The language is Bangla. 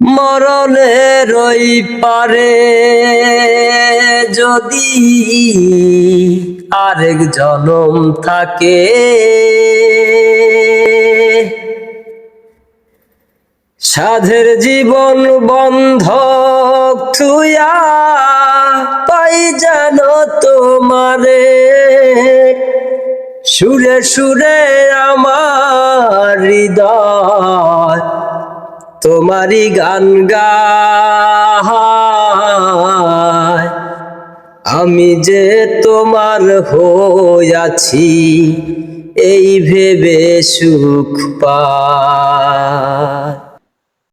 মরণের ওই পারে যদি আরেক জনম থাকে। সাধের জীবন বন্ধক থুয়া পাই জানো তোমারে। সুরে সুরে আমার হৃদয় তোমারই গান গায় আমি যে তোমার হইয়াছি এই ভেবে সুখ পায়